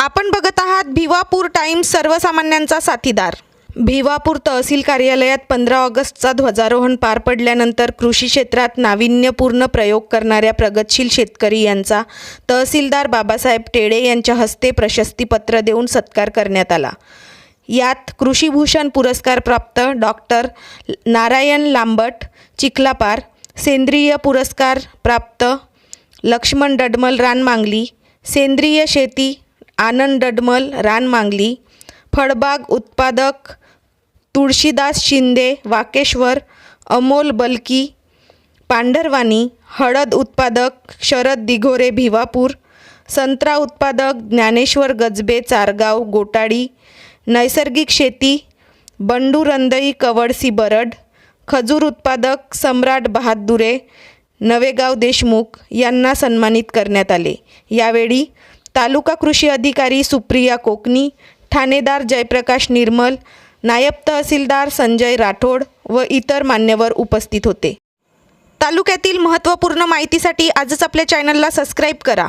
आपण बघत आहात भिवापूर टाइम्स सर्वसामान्यांचा साथीदार. भिवापूर तहसील कार्यालयात पंधरा ऑगस्टचा ध्वजारोहण पार पडल्यानंतर कृषी क्षेत्रात नाविन्यपूर्ण प्रयोग करणाऱ्या प्रगतशील शेतकरी यांचा तहसीलदार बाबासाहेब टेडे यांच्या हस्ते प्रशस्तीपत्र देऊन सत्कार करण्यात आला. यात कृषीभूषण पुरस्कार प्राप्त डॉक्टर नारायण लांबट चिखलापार सेंद्रिय पुरस्कार प्राप्त लक्ष्मण डडमल रानमांगली सेंद्रिय शेती आनंद डडमल रानमांगली फळबाग उत्पादक तुळशीदास शिंदे वाकेश्वर अमोल बलकी पांढरवानी हळद उत्पादक शरद दिघोरे भिवापूर संत्रा उत्पादक ज्ञानेश्वर गजबे चारगाव गोटाळी नैसर्गिक शेती बंडू रंदई कवडसी बरड खजूर उत्पादक सम्राट बहादुरे नवेगाव देशमुख यांना सन्मानित करण्यात आले. यावेळी तालुका कृषी अधिकारी सुप्रिया कोकणी ठाणेदार जयप्रकाश निर्मल नायब तहसीलदार संजय राठोड व इतर मान्यवर उपस्थित होते. तालुक्यातील महत्त्वपूर्ण माहितीसाठी आजच आपल्या चॅनलला सबस्क्राईब करा.